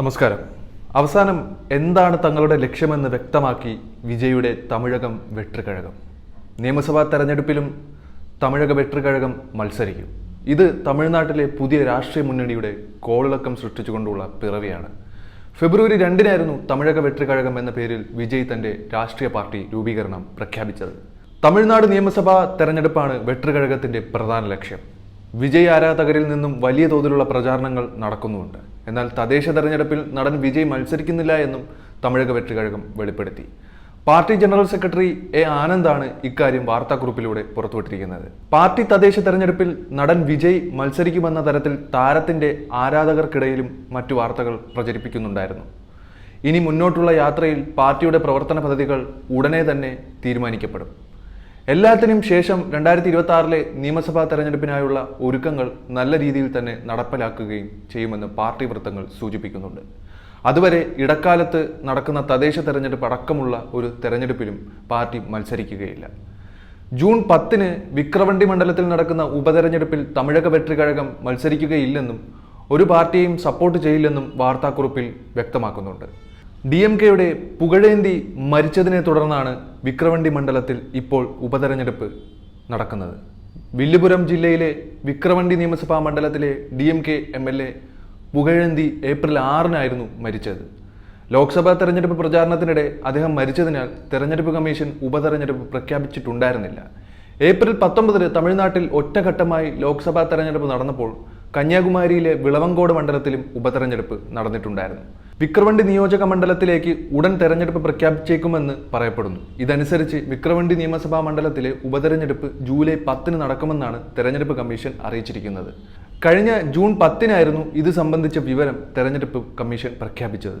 നമസ്കാരം. അവസാനം എന്താണ് തങ്ങളുടെ ലക്ഷ്യമെന്ന് വ്യക്തമാക്കി വിജയുടെ തമിഴകം വെട്രിക്കഴകം നിയമസഭാ തെരഞ്ഞെടുപ്പിലും തമിഴക വെട്രിക്കഴകം മത്സരിക്കും. ഇത് തമിഴ്നാട്ടിലെ പുതിയ രാഷ്ട്രീയ മുന്നണിയുടെ കോളിളക്കം സൃഷ്ടിച്ചുകൊണ്ടുള്ള പിറവിയാണ്. ഫെബ്രുവരി രണ്ടിനായിരുന്നു തമിഴക വെട്രിക്കഴകം എന്ന പേരിൽ വിജയ് തന്റെ രാഷ്ട്രീയ പാർട്ടി രൂപീകരണം പ്രഖ്യാപിച്ചത്. തമിഴ്നാട് നിയമസഭാ തെരഞ്ഞെടുപ്പാണ് വെട്രിക്കഴകത്തിന്റെ പ്രധാന ലക്ഷ്യം. വിജയ് ആരാധകരിൽ നിന്നും വലിയ തോതിലുള്ള പ്രചാരണങ്ങൾ നടക്കുന്നുമുണ്ട് എന്നാൽ തദ്ദേശ തെരഞ്ഞെടുപ്പിൽ നടൻ വിജയ് മത്സരിക്കുന്നില്ല എന്നും തമിഴക കഴകം വെളിപ്പെടുത്തി. പാർട്ടി ജനറൽ സെക്രട്ടറി എ ആനന്ദാണ് ഇക്കാര്യം വാർത്താക്കുറിപ്പിലൂടെ പുറത്തുവിട്ടിരിക്കുന്നത്. പാർട്ടി തദ്ദേശ തെരഞ്ഞെടുപ്പിൽ നടൻ വിജയ് മത്സരിക്കുമെന്ന തരത്തിൽ താരത്തിന്റെ ആരാധകർക്കിടയിലും മറ്റു വാർത്തകൾ പ്രചരിപ്പിക്കുന്നുണ്ടായിരുന്നു. ഇനി മുന്നോട്ടുള്ള യാത്രയിൽ പാർട്ടിയുടെ പ്രവർത്തന പദ്ധതികൾ ഉടനെ തന്നെ തീരുമാനിക്കപ്പെടും. എല്ലാത്തിനും ശേഷം രണ്ടായിരത്തി ഇരുപത്തി ആറിലെ നിയമസഭാ തെരഞ്ഞെടുപ്പിനായുള്ള ഒരുക്കങ്ങൾ നല്ല രീതിയിൽ തന്നെ നടപ്പിലാക്കുകയും ചെയ്യുമെന്ന് പാർട്ടി വൃത്തങ്ങൾ സൂചിപ്പിക്കുന്നുണ്ട്. അതുവരെ ഇടക്കാലത്ത് നടക്കുന്ന തദ്ദേശ തെരഞ്ഞെടുപ്പ് അടക്കമുള്ള ഒരു തെരഞ്ഞെടുപ്പിലും പാർട്ടി മത്സരിക്കുകയില്ല. ജൂൺ പത്തിന് വിക്രവണ്ടി മണ്ഡലത്തിൽ നടക്കുന്ന ഉപതെരഞ്ഞെടുപ്പിൽ തമിഴക വെട്രികഴകം മത്സരിക്കുകയില്ലെന്നും ഒരു പാർട്ടിയെയും സപ്പോർട്ട് ചെയ്യില്ലെന്നും വാർത്താക്കുറിപ്പിൽ വ്യക്തമാക്കുന്നുണ്ട്. ഡി എം കെയുടെ പുകഴേന്തി മരിച്ചതിനെ തുടർന്നാണ് വിക്രവണ്ടി മണ്ഡലത്തിൽ ഇപ്പോൾ ഉപതെരഞ്ഞെടുപ്പ് നടക്കുന്നത്. വില്ലുപുരം ജില്ലയിലെ വിക്രവണ്ടി നിയമസഭാ മണ്ഡലത്തിലെ D M K M L A Pugazhenthi April ആറിനായിരുന്നു മരിച്ചത്. ലോക്സഭാ തെരഞ്ഞെടുപ്പ് പ്രചാരണത്തിനിടെ അദ്ദേഹം മരിച്ചതിനാൽ തെരഞ്ഞെടുപ്പ് കമ്മീഷൻ ഉപതെരഞ്ഞെടുപ്പ് പ്രഖ്യാപിച്ചിട്ടുണ്ടായിരുന്നില്ല. ഏപ്രിൽ പത്തൊമ്പതിന് തമിഴ്നാട്ടിൽ ഒറ്റഘട്ടമായി ലോക്സഭാ തെരഞ്ഞെടുപ്പ് നടന്നപ്പോൾ കന്യാകുമാരിയിലെ വിളവങ്കോട് മണ്ഡലത്തിലും ഉപതെരഞ്ഞെടുപ്പ് നടന്നിട്ടുണ്ടായിരുന്നു. വിക്രവണ്ടി നിയോജക മണ്ഡലത്തിലേക്ക് ഉടൻ തെരഞ്ഞെടുപ്പ് പ്രഖ്യാപിച്ചേക്കുമെന്ന് പറയപ്പെടുന്നു. ഇതനുസരിച്ച് വിക്രവണ്ടി നിയമസഭാ മണ്ഡലത്തിലെ ഉപതെരഞ്ഞെടുപ്പ് ജൂലൈ പത്തിന് നടക്കുമെന്നാണ് തെരഞ്ഞെടുപ്പ് കമ്മീഷൻ അറിയിച്ചിരിക്കുന്നത്. കഴിഞ്ഞ ജൂൺ പത്തിനായിരുന്നു ഇത് സംബന്ധിച്ച വിവരം തെരഞ്ഞെടുപ്പ് കമ്മീഷൻ പ്രഖ്യാപിച്ചത്.